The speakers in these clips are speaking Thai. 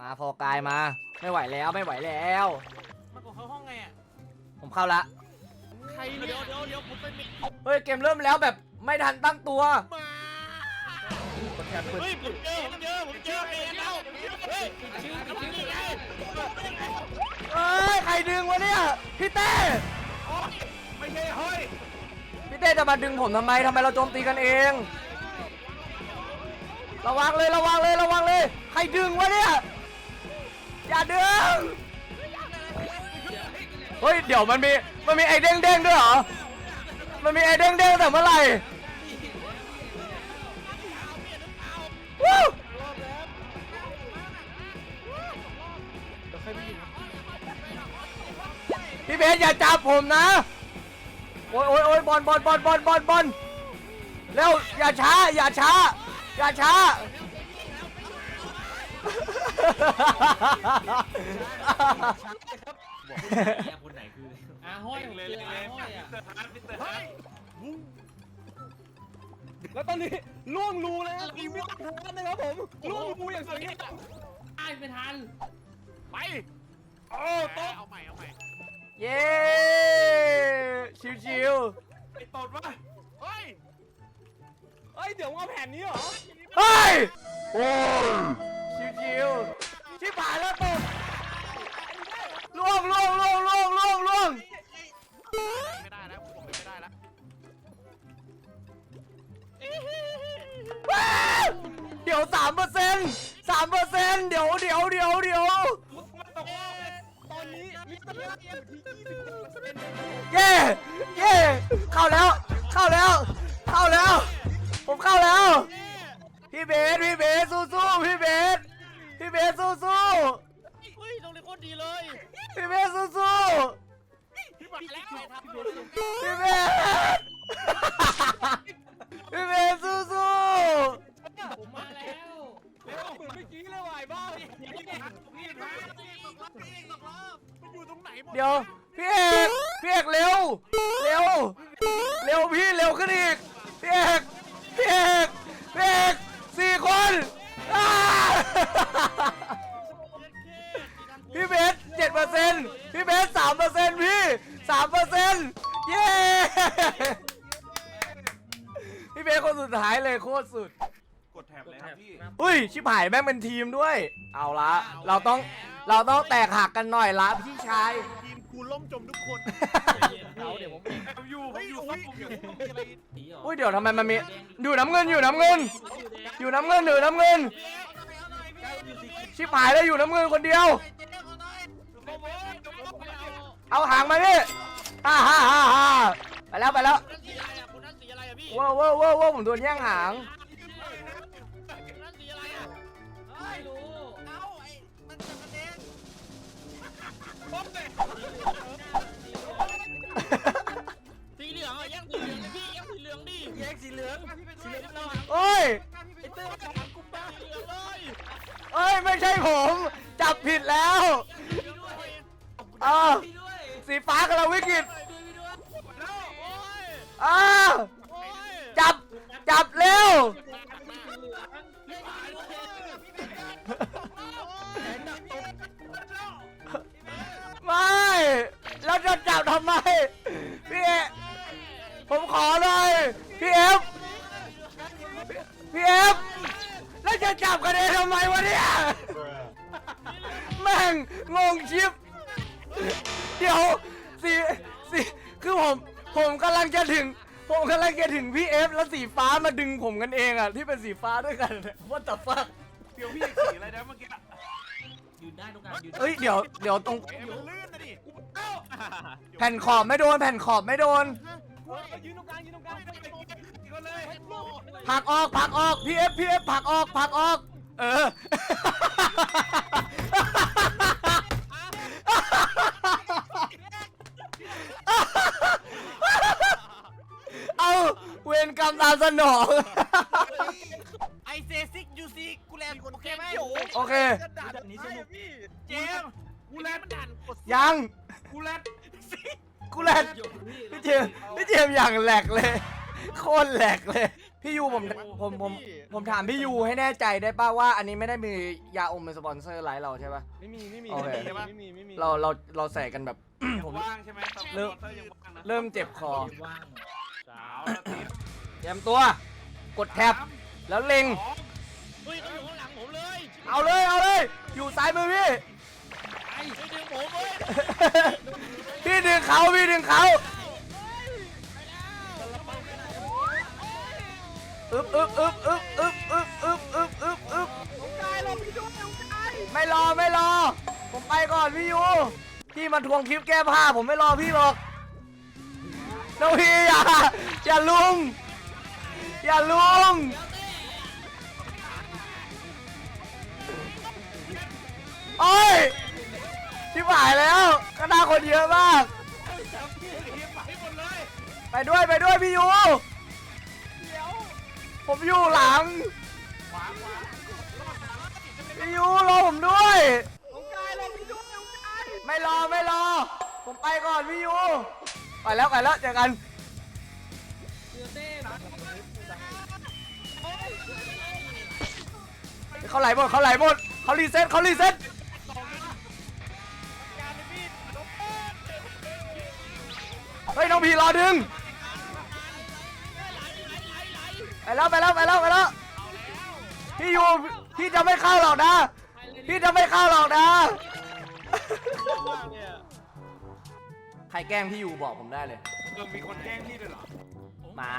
มาพอกายมา ไม่ไหวแล้วไม่ไหวแล้ว มันกดเข้าห้องไงอะผมเข้าละ ใครเดี๋ยวเดี๋ยวเดี๋ยวผมเป็นมิเฮ้ยเกมเริ่มแล้วแบบไม่ทันตั้งตัว มาแทนเปิดเฮ้ยผมเจอผมเจอผมเจอไอ้แล้วเฮ้ยชื่อชื่อนี่ไงเอ้ยใครดึงวะเนี่ยพี่เต้ไม่ใช่เฮ้ยพี่เต้จะมาดึงผมทำไมทำไมเราโจมตีกันเอง ระวังเลยระวังเลยระวังเลย ใครดึงวะเนี่ย อย่าดึง เฮ้ย เดี๋ยวมันมี มันมีไอ้เด้งเด้งด้วยเหรอ มันมีไอ้เด้งเด้งแต่เมื่อไหร่วู้เดี๋ยวพี่เบสอย่าจับผมนะ โอ้ยโอ้ยโอ้ยบอลบอลบอลบอลบอลบอลเร็วอย่าช้า อย่าช้า อย่าช้า คนไหนคืออะห้อยเลยเลยห้อยอะเฮ้ยแล้วตอนนี้ล่วงรูแล้วอีมิตรทันนะครับผมล่วงรูอย่างสวยงามตายไม่ทันไปโอ้โต๊ะเอาใหม่เอาใหม่เย้ชิวไอ้ตดวะเฮ้ยเฮ้ยเดี๋ยวเอาแผ่นนี้เหรอเฮ้ยโอ้ ชิวๆชิบหายแล้วตกล่วงล่วงล่วงล่วงล่วงล่วงไม่ได้แล้วผมไม่ได้แล้วว้าวเดี๋ยวสามเปอร์เซ็นต์สามเปอร์เซ็นต์เดี๋ยวเดี๋ยวเดี๋ยวเดี๋ยวมันตกรอบเลยตอนนี้มิสเตอร์เกียร์อยู่ที่26เปอร์เซ็นต์เย้เย้เข้าแล้ว เข้าแล้ว เข้าแล้ว ผมเข้าแล้ว พี่เบส พี่เบส สู้ๆพี่เบสพี่ เบสสู้เฮ้ยตรงนี้โคตรดีเลยๆพี่เบสสู้พี่บัตรแล้วทำเลยๆพี่เบสพี่เบสสู้ผมมาแล้วเร็วเหมือนเมื่อกี้เลยว่ะไอ้บ้าพี่มาพี่มาพี่ตกรอบมันอยู่ตรงไหนหมดๆเดี๋ยวพี่เอกพี่เอกเร็วเร็วเร็วพี่เร็วขึ้นอีกพี่เอกพี่เอกพี่เอกสี่คนอ้า พี่เบสเจ็ดเปอร์เซ็นต์พี่เบสสามเปอร์เซ็นต์พี่สามเปอร์เซ็นต์เย้ พี่เบสคนสุดท้ายเลยโคตรสุด กดแถบเลยครับพี่ อุ้ย ชิบหายแม่งเป็นทีมด้วย เอาละ เราต้อง เราต้องแตกหักกันหน่อยละพี่ชาย ทีมกูล่มจมทุกคนเขาเดี๋ยวผมผมอยู่ผมอยู่ซับผมอยู่มีอะไรอุ้ยเดี๋ยวทำไมมันมี อยู่น้ำเงินอยู่น้ำเงิน อยู่น้ำเงินอยู่น้ำเงิน ชิบหายแล้วอยู่น้ำเงินคนเดียว เอาหางมาดิฮ่าฮ่าฮ่าฮ่าไปแล้วไปแล้วสีอะไรอะคนนั้นสีอะไรอะพี่ว้าวว้าวว้าวว้าวผมโดนแย่งหาง แล้ว ฟ้าด้วยกันว่าแต่ฟักเดี๋ยวพี่สีอะไรนะเมื่อกี้ยืนได้ทุกการยืนเอ้ยเดี๋ยวเดี๋ยวตรงเอ้ยมันลื่นนะดิเอ้าแผ่นขอบไม่โดน แผ่นขอบไม่โดนยืนตรงกลางยืนตรงกลางไปอีกคนเลยผลักออกผลักออกพี่เอฟพี่เอฟผลักออกผลักออก เออเอาเวรกรรมตามสนองไอเซซิกยู ซิกูแลนโอเคไหมโอเคด่านนี้สนุกพี่เจมกูแลนมันดันกดยัง กูแลดกูแหลกพี่เจมส์พี่เจมส์อย่างแหลกเลย โคตรแหลกเลย พี่ยูผมผมผมผมถามพี่ยูให้แน่ใจได้ป่าว่า อันนี้ไม่ได้มียาอมเป็นสปอนเซอร์ไลฟ์เราใช่ป่ะ ไม่มีไม่มีโอเค ไม่มีไม่มีเราเราเราใส่กันแบบ ผม ว่างใช่ไหมสเริ่มปอนเซอร์ยังว่างนะเริ่มเจ็บคอว่างสาวแล้วเตรียมเตรียมตัว กดแท็บแล้วเล็ง สอง เลยเอาเลยเอาเลย อยู่ซ้ายมือพี่ ไอ้ดึงผมเว้ยพี่ดึงเขาพี่ดึงเขาอึบอึบอึบอึบอึบอึบอึบอึบอึบอึบไม่รอไม่รอ ผมไปก่อนพี่ยูพี่มาทวงคลิปแก้ผ้าผมไม่รอพี่หรอกน้องพี่อย่าอย่าลุมอย่าลุม โอ้ยที่หายแล้วก็น่าคนเยอะมากไปด้วยไปด้วยพี่ยูผมอยู่หลังพี่ยูรอผมด้วยไม่รอไม่รอ ผมไปก่อนพี่ยูไปแล้วไปแล้วเจอกันเขาไหลหมดเขาไหลหมดเขารีเซ็ตเขารีเซ็ต เฮ้ยน้องพีรอดึงไปแล้วไปแล้วไปแล้วไปแล้วพี่ยูพี่จะไม่เข้าหรอกนะ พี่จะไม่เข้าหรอกนะ ใครแกล้งพี่ยูบอกผมได้เลย เออมีคนแกล้งพี่ด้วยเหรอมา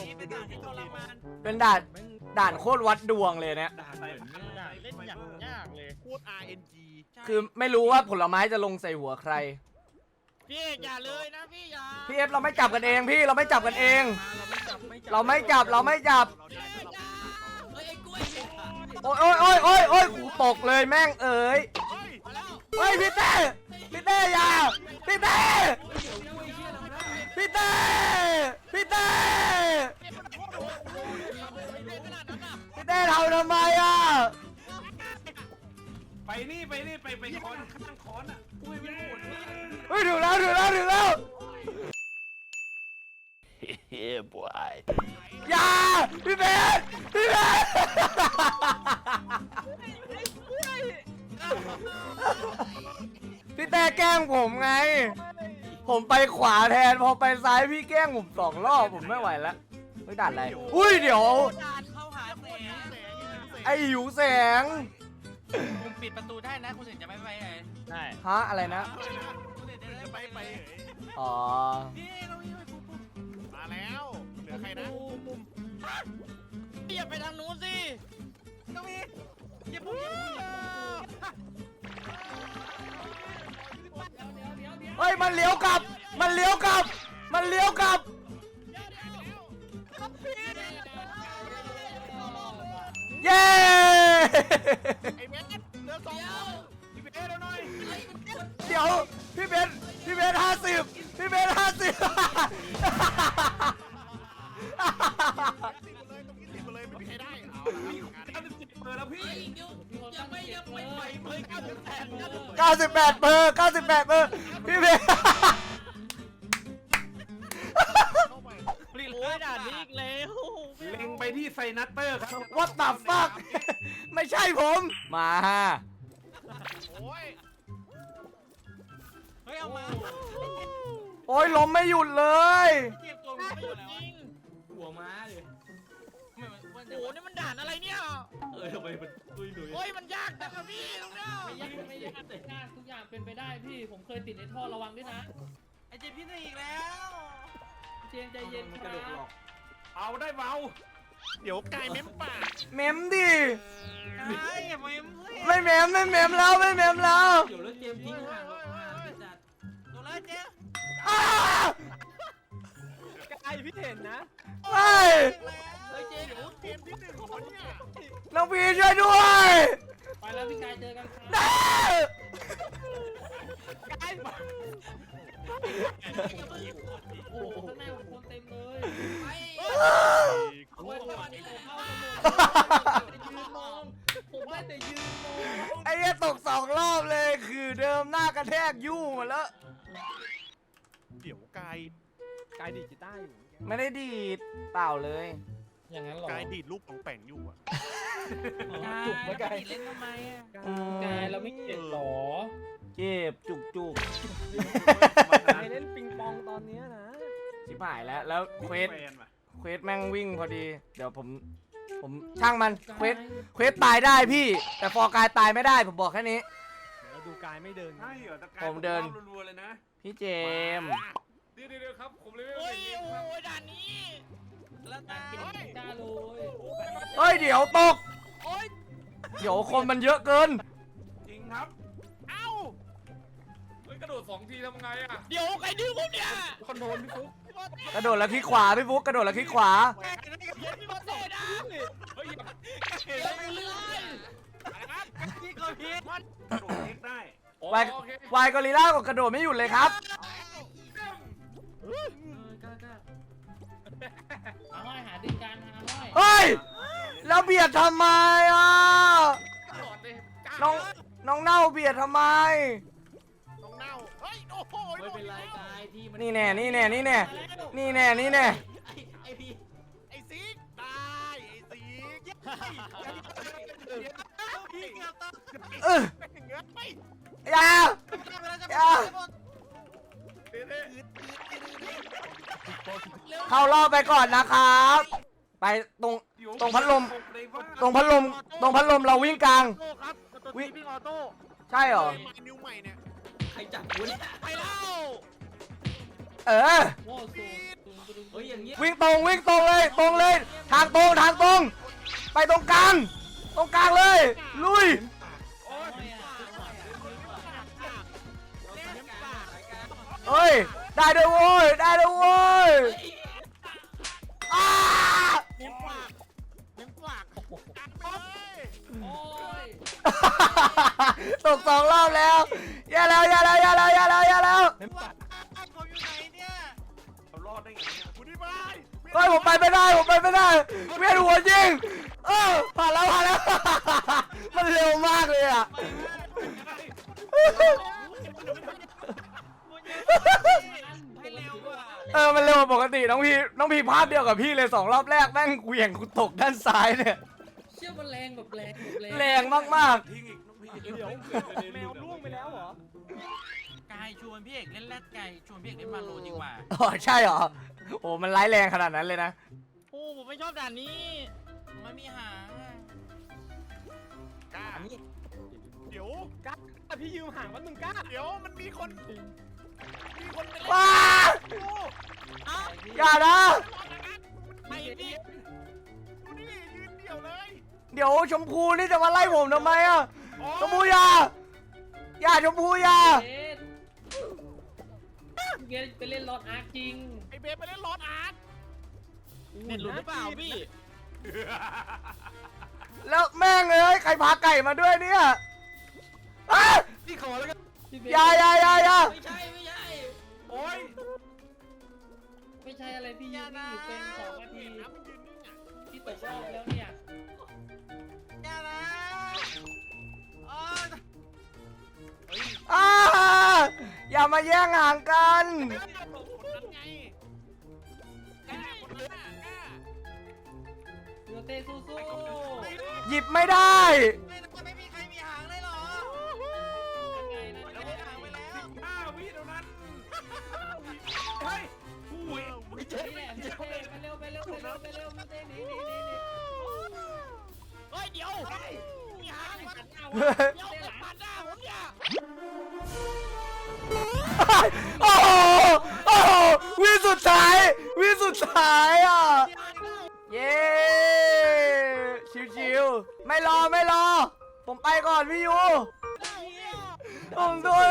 นี่เป็นด่านที่ทรมานเป็นด่านด่านโคตรวัดดวงเลยเนี่ย ด่านเหมือนไม่ด่านเล่นอย่างยากเลย โคตร RNG คือไม่รู้ว่าผลไม้จะลงใส่หัวใคร พี่เอกอย่าเลยนะพี่อย่าพี่เอฟเราไม่จับกันเองพี่เราไม่จับกันเอง เราไม่จับไม่จับเราไม่จับเราไม่จับเฮ้ยไอ้กล้วยเนี่ยโอ้ยโอ้ยโอ้ยโอ้ยโอ้ยกูตกเลยแม่งเอ๋ยมาแล้วเฮ้ยพี่เต้พี่เต้อย่าพี่เต้พี่เต้พี่เต้พี่เต้ทำทำไมอะไปนี่ไปนี่ไปไปคอนข้างคอนอะ อุ้ยไม่หมดเลยเฮ้ยถึงแล้วถึงแล้วถึงแล้วอย่าพี่เบสพี่เบสพี่เต้แกล้งผมไง ผมไปขวาแทนพอไปซ้ายพี่แกล้งผมสองรอบผมไม่ไหวแล้วเฮ้ยด่านอะไร อุ้ยเดี๋ยว ด่านเข้าหาแสงไอหิวแสง ผมปิดประตูได้นะ คุณเสกจะไม่ไปไหนได้ฮะอะไรนะ คุณเสกจะไปไปอ๋อมาแล้ว เหลือใครนะอย่าไปทางนู้นสิน้องมีอย่าพูดเฮ้ยมันเลี้ยวกลับ มันเลี้ยวกลับ มันเลี้ยวกลับ แล้วพี่ยังไม่ยังไม่ไปเพิ่งเก้าสิบแปดเบอร์เก้าสิบแปดเปอร์พี่เบนผลิตเลยด่านนี้อีกแล้วเล็งไปที่ไซนัตเตอร์ครับวัดตับฟักไม่ใช่ผม มาโอ้ยเฮ้ยเอามาโอ้ยลมไม่หยุดเลยเก็บตัวไม่หยุดจริงหัวม้าเลย โอ้โหนี่มันด่านอะไรเนี่ยเออทำไมมันตุยดุยโอ้ยมันยากจังอะพี่ตรงเนี้ยไม่ยากไม่ยากแต่ยากทุกอย่างเป็นไปได้พี่ ผมเคยติดในท่อระวังด้วยนะ ไอเจพี่นี่อีกแล้วเจนใจเย็นมันคกระรัดกหรบอกเอาได้เบาเดี๋ยวกายเม้มปากเมมดิกายอย่าเม้มเลยไม่เมมไม่เมมแล้วไม่เมมแล้วเดี๋ยวแล้วเกมทิ้งห่างห่างจัดตัวเลยเจ๊อ้ากาย พี่เห็นนะไม่เฮ้ยเจ๊เดี๋ยวเกมที่หนึ่งของเนี่ยน้องพีช่วยด้วยไปแล้วพี่กายเจอกันครับได้โอ้โหข้างหน้าผมคนเต็มเลยไปโอ้ยจังหวะนี้ผมเข้าสมุดยืนมองผมได้แต่ยืนมองไอ้เหี้ยตกสองรอบเลยคือเดิมหน้ากระแทกยู่หมดแล้วเดี๋ยวกาย กายดีดกีตาร์อยู่ไม่ได้ดีดเปล่าเลย อย่างนั้นเหรอกายดีดลูกป่องแป่งอยู่อะจุกไหมกายเล่นทำไมอะอืมกายเราไม่เก็บหรอเจ็บจุกจุกกายเล่นปิงปองตอนเนี้ยนะชิบหายแล้ว แล้วเควสแฟนว่ะเควสแม่งวิ่งพอดี เดี๋ยวผม ผมช่างมันเควสเควสตายได้พี่ แต่ฟอร์กายตายไม่ได้ผมบอกแค่นี้เราดูกายไม่เดินใช่เหรอตะกายผมเดินรัวๆเลยนะพี่เจมส์เดี๋ยวเดี๋ยวครับผมเลยโอ้ยโอ้ยด่านนี้แล้วตายกล้าเลยเฮ้ยเดี๋ยวตกโอ้ยเดี๋ยวคนมันเยอะเกิน จริงครับ เอ้าเฮ้ยกระโดดสองทีทำไงอะเดี๋ยวใครดื้อผมเนี่ยคอนโทรลพี่ฟุ๊กกระโดดแล้วคลิกขวาพี่ฟุกกระโดดแล้วคลิกขวาเดี๋ยวพี่บอลโต้นะเฮ้ยเดี๋ยวเลื่อนนะครับพี่ก็ผิดกระโดดเล็กได้อ๋อไว้โอเควายกอริลล่าก็กระโดดไม่หยุดเลยครับ ดินการหาห้อยเฮ้ยแล้วเบียดทำไมอะกระโดดเลยจ้าน้องน้องเน่าเบียดทำไม น้องเน่าเฮ้ยโอ้โหไม่เป็นไรกายที่มันนี่แน่นี่แน่นี่แน่นี่แน่นี่แน่ไอ้ไอพี่ไอ้ซิกตายไอ้ซิกพี่เกือบตายเออเงือกไปอย่าอย่า เข้ารอบไปก่อนนะครับ ไปตรงตรงพัดลม ตรงพัดลม ตรงพัดลมเราวิ่งกลาง โต้ครับตัววินี้พี่ออโต้ใช่เหรอ ไม้นิ้วใหม่เนี่ยใครจับกูเนี่ยไปแล้วเออโง่สูงเฮ้ยอย่างเงี้ยวิ่งตรงวิ่งตรงเลยตรงเลย ทางตรงทางตรง ไปตรงกลาง ตรงกลางเลย ลุยห้อยอะเฮ้ย ได้ด้วยโว้ยได้ด้วยโว้ยอ้ ตกสองรอบแล้วอย่าแล้วอย่าแล้วอย่าแล้วอย่าแล้วอย่าแล้วไอ้ผมอยู่ไหนเนี่ยเรารอดได้ไงเนี่ยคุณที่บายเฮ้ยผมไปไม่ได้ผมไปไม่ได้เวียนหัวจริงเออผ่านแล้วผ่านแล้ว มันเร็วมากเลยอะให้เร็วกว่าเออ มันเร็วกว่าปกติน้องพี่น้องพี่ภาพเดียวกับพี่เลยสองรอบแรกแม่งเหวี่ยงกูตกด้านซ้ายเนี่ย เชื่อมันแรงแบบแรงแบบแรงแรงมากทิ้งอีกน้องพี่ เดี๋ยวแมวล่วงไปแล้วเหรอ กายชวนพี่เอกเล่นแรดไก่ชวนพี่เอกเล่นมาโลดีกว่าๆอ๋อใช่เหรอโอ้มันร้ายแรงขนาดนั้นเลยนะ โอ้ผมไม่ชอบด่านนี้ มันมีหางอะกล้าเดี๋ยวกล้าพี่ยืมห่างมันมึงกล้า เดี๋ยวมันมีคนมีคนไปเล่นว้าดูเอ้าอย่านะไม่พี่ดูนี่ยืนเดี่ยวเลย เดี๋ยวชมพูนี่จะมาไล่ผมทำไมอะอ๋อ ชมพูอย่าอย่าชมพูอย่าเอ๊ะเกไปเล่นรอดอาร์คจริงไอเบสไปเล่นรถอาร์ตเน็ตหลุดหรือเปล่าพี่แล้วแม่งเอ้ยใครพาไก่มาด้วยเนี่ยอ้าพี่ขอแล้วกันพี่เบอย่าอย่าอย่าอย่าไม่ใช่ไม่ใช่ โอ้ยไม่ใช่อะไรพี่ยืนนิ่งอยู่เป็นสองนาทีเห็นนะมันยืนนิ่งอะพี่ตกรอบแล้วเนี่ยอย่านะเอออ้าอย่ามาแย่งห่างกัน คนนั้นไงกล้าคนนั้นน่ะกล้าเรือเต้สู้หยิบไม่ได้ ไม่ไม่มีใครมีหางเลยเหรอๆยังไงนะมันได้หางไปแล้วห้าวิเท่านั้น เฮ้ยอุ้ยนี่แหละพี่เต้ไปเร็วไปเร็วไปเร็วไปเร็วพี่เต้หนีหนีหนีหนีเฮ้ยเดี๋ยว มีหางมันเดี๋ยวเกิดปาดหน้าผมเนี่ย โอ้โหโอ้โหวิสุดท้าย วิสุดท้ายอะ เย้ชิวๆไม่รอไม่รอ ผมไปก่อนพี่ยูผมโดน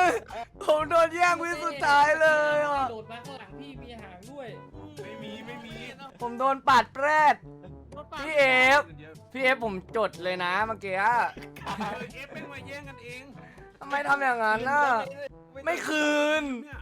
ผมโดนแย่งวิสุดท้ายเลยอะ โดดมาข้างหลังพี่มีหางด้วย ไม่มีไม่มี ผมโดนปาดแปรด พี่เอฟพี่เอฟผมจดเลยนะเมื่อกี้อะเอฟเป็นมาแย่งกันเองทำไมทำอย่างนั้นน่ะไม่คืนเนี่ย